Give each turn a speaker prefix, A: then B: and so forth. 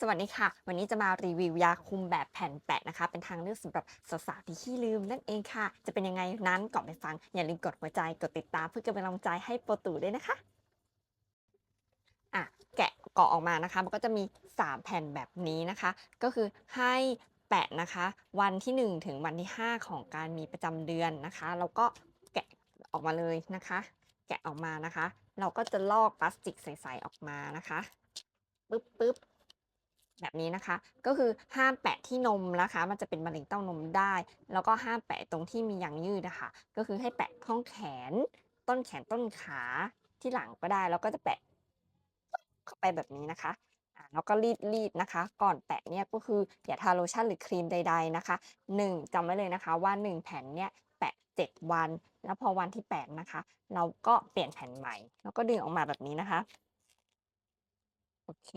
A: สวัสดีค่ะ วันนี้จะมารีวิวยาคุมแบบแผ่นแปะนะคะ เป็นทางเลือกสำหรับสาวๆที่ขี้ลืมนั่นเองค่ะ จะเป็นยังไงนั้นก่อนไปฟัง อย่าลืมกดหัวใจกดติดตามเพื่อเป็นกำลังใจให้โปรตูด้วยนะคะอะแกะกาะออกมานะคะ มันก็จะมี 3 แผ่นแบบนี้นะคะ ก็คือให้แปะนะคะ วันที่ 1 ถึงวันที่ 5 ของการมีประจำเดือนนะคะแล้วก็แกะออกมาเลยนะคะ แกะออกมานะคะ เราก็จะลอกพลาสติกใสๆออกมานะคะปึ๊บปึ๊บ แบบนี้นะคะ ก็คือห้ามแปะที่นมนะคะ มันจะเป็นมะเร็งเต้านมได้ แล้วก็ห้ามแปะตรงที่มียางยืดนะคะ ก็คือให้แปะข้องแขน ต้นแขนต้นขาที่หลังก็ได้ แล้วก็จะแปะเข้าไปแบบนี้นะคะอ่าแล้วก็รีดรีดนะคะ ก่อนแปะเนี่ยก็คืออย่าทาโลชั่นหรือครีมใด ๆนะคะ 1จำไว้เลยนะคะว่า 1 แผ่นเนี่ยแปะ 7 วัน แล้วพอวันที่ 8 นะคะ เราก็เปลี่ยนแผ่นใหม่ แล้วก็ดึงออกมาแบบนี้นะคะ โอเค